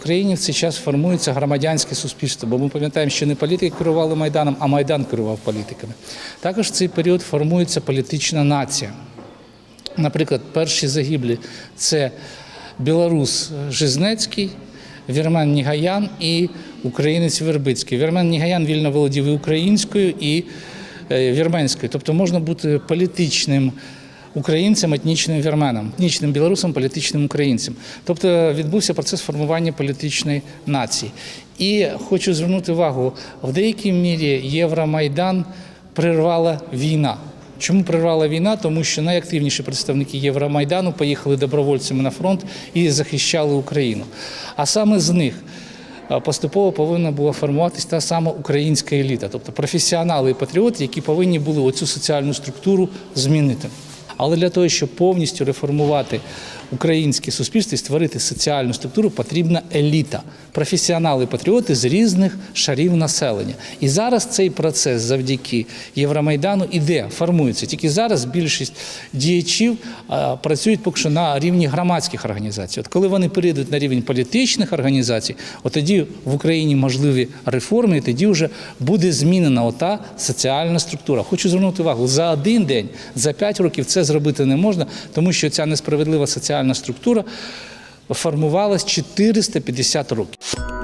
Україні в цей час формується громадянське суспільство, бо ми пам'ятаємо, що не політики керували Майданом, а Майдан керував політиками. Також в цей період формується політична нація. Наприклад, перші загиблі це білорус Жизнецький, Вірмен Нігаян і українець Вербицький. Вірмен Нігаян вільно володів і українською, і е, вірменською. Тобто можна бути політичним українцем, етнічним вірменом, етнічним білорусом, політичним українцем. Тобто відбувся процес формування політичної нації. І хочу звернути увагу, в деякій мірі Євромайдан прервала війна. Чому прервала війна? Тому що найактивніші представники Євромайдану поїхали добровольцями на фронт і захищали Україну. А саме з них е, поступово повинна була формуватися та сама українська еліта, тобто професіонали і патріоти, які повинні були оцю соціальну структуру змінити. Але для того, щоб повністю реформувати українське суспільство і створити соціальну структуру, потрібна еліта, професіонали, патріоти з різних шарів населення. І зараз цей процес завдяки Євромайдану іде, формується. Тільки зараз більшість діячів працюють поки що на рівні громадських організацій. От коли вони перейдуть на рівень політичних організацій, от тоді в Україні можливі реформи, і тоді вже буде змінена ота соціальна структура. Хочу звернути увагу, за один день, за п'ять років це зробити не можна, тому що ця несправедлива соціальна структура формувалась 450 років.